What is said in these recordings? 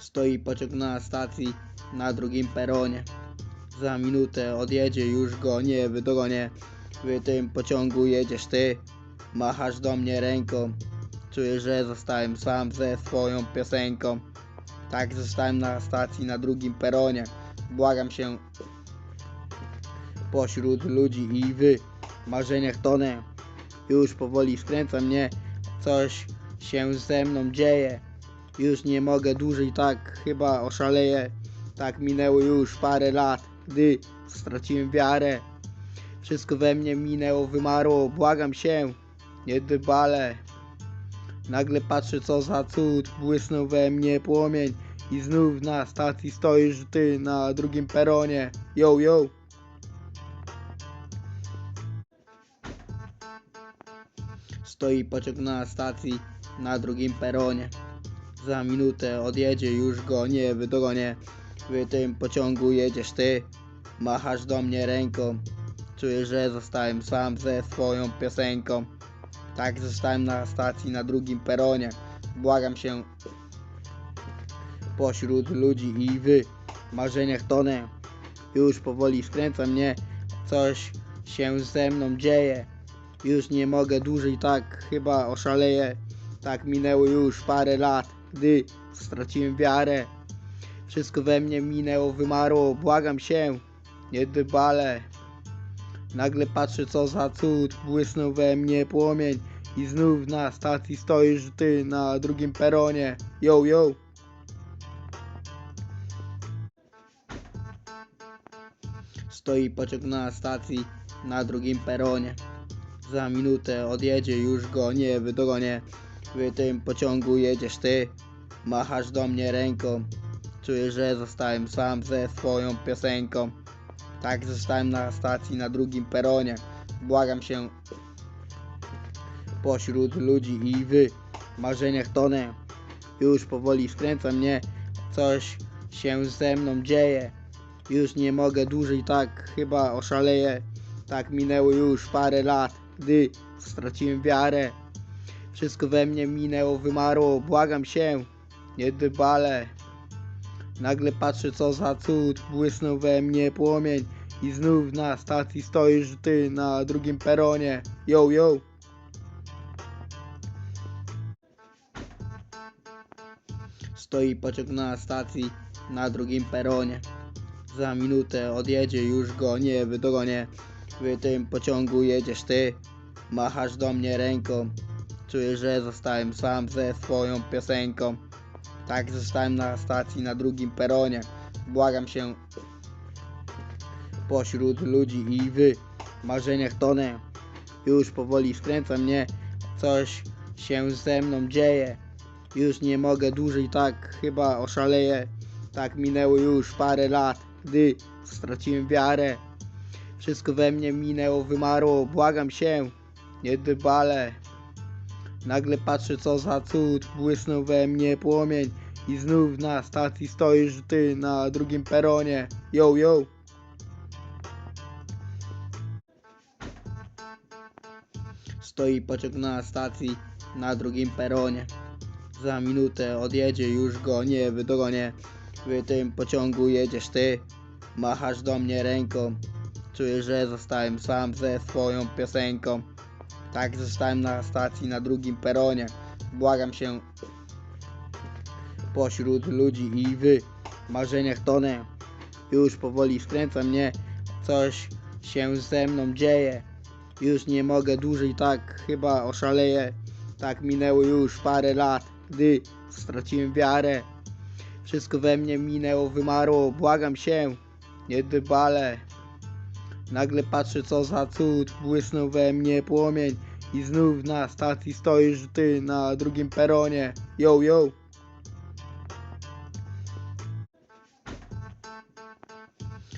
Stoi pociąg na stacji na drugim peronie. Za minutę odjedzie, już go nie wydogonię. W tym pociągu jedziesz ty, machasz do mnie ręką. Czuję, że zostałem sam ze swoją piosenką. Tak zostałem na stacji na drugim peronie. Błagam się pośród ludzi i w marzeniach tonę. Już powoli skręca mnie, coś się ze mną dzieje. Już nie mogę dłużej tak, chyba oszaleję. Tak minęło już parę lat, gdy straciłem wiarę. Wszystko we mnie minęło, wymarło, błagam się, nie dbale. Nagle patrzę co za cud, błysnął we mnie płomień i znów na stacji stoisz ty na drugim peronie. Yo, yo. Stoi pociąg na stacji na drugim peronie. Za minutę odjedzie, już go nie wydogonię. W tym pociągu jedziesz ty, machasz do mnie ręką. Czuję, że zostałem sam ze swoją piosenką. Tak zostałem na stacji na drugim peronie. Błagam się pośród ludzi i w marzeniach tonę. Już powoli skręca mnie, coś się ze mną dzieje. Już nie mogę dłużej tak, chyba oszaleję. Tak minęło już parę lat, gdy straciłem wiarę. Wszystko we mnie minęło, wymarło, błagam się, nie dbale. Nagle patrzę co za cud, błysnął we mnie płomień i znów na stacji stoisz ty na drugim peronie. Yo, yo. Stoi pociąg na stacji na drugim peronie. Za minutę odjedzie, już go nie wydogonię. W tym pociągu jedziesz ty, machasz do mnie ręką. Czuję, że zostałem sam ze swoją piosenką. Tak zostałem na stacji na drugim peronie. Błagam się pośród ludzi i w marzeniach tonę. Już powoli skręca mnie, coś się ze mną dzieje. Już nie mogę dłużej tak, chyba oszaleję. Tak minęło już parę lat, gdy straciłem wiarę. Wszystko we mnie minęło, wymarło, błagam się, nie dbale. Nagle patrzę co za cud, błysnął we mnie płomień i znów na stacji stoisz ty na drugim peronie. Yo, yo. Stoi pociąg na stacji na drugim peronie. Za minutę odjedzie, już go nie wydogonię. W tym pociągu jedziesz ty, machasz do mnie ręką. Czuję, że zostałem sam ze swoją piosenką. Tak zostałem na stacji na drugim peronie. Błagam się pośród ludzi i w marzeniach tonę. Już powoli skręca mnie, coś się ze mną dzieje. Już nie mogę dłużej tak, chyba oszaleję. Tak minęło już parę lat, gdy straciłem wiarę. Wszystko we mnie minęło, wymarło, błagam się, nie dbale. Nagle patrzę co za cud, błysnął we mnie płomień i znów na stacji stoisz ty na drugim peronie. Yo, yo. Stoi pociąg na stacji na drugim peronie. Za minutę odjedzie, już go nie wydogonię. W tym pociągu jedziesz ty, machasz do mnie ręką. Czuję, że zostałem sam ze swoją piosenką. Tak zostałem na stacji na drugim peronie. Błagam się pośród ludzi i w marzeniach tonę. Już powoli skręca mnie, coś się ze mną dzieje. Już nie mogę dłużej tak, chyba oszaleję. Tak minęło już parę lat, gdy straciłem wiarę. Wszystko we mnie minęło, wymarło, błagam się, nie dbale. Nagle patrzę co za cud, błysnął we mnie płomień i znów na stacji stoisz ty na drugim peronie. Yo, yo.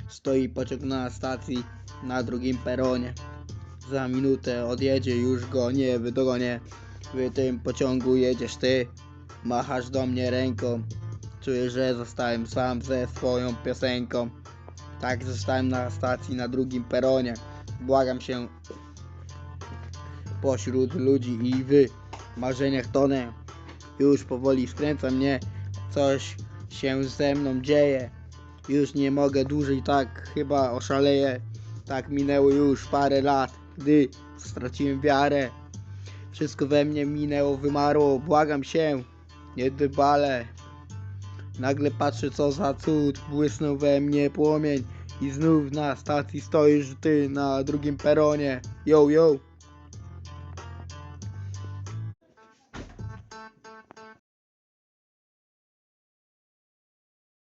Stoi pociąg na stacji na drugim peronie. Za minutę odjedzie, już go nie wydogonię. W tym pociągu jedziesz ty, machasz do mnie ręką. Czuję, że zostałem sam ze swoją piosenką. Tak zostałem na stacji na drugim peronie. Błagam się pośród ludzi i w marzeniach tonę. Już powoli skręca mnie, coś się ze mną dzieje. Już nie mogę dłużej tak, chyba oszaleję. Tak minęło już parę lat, gdy straciłem wiarę. Wszystko we mnie minęło, wymarło, błagam się, nie dbale. Nagle patrzę co za cud, błysnął we mnie płomień i znów na stacji stoisz ty na drugim peronie. Yo, yo.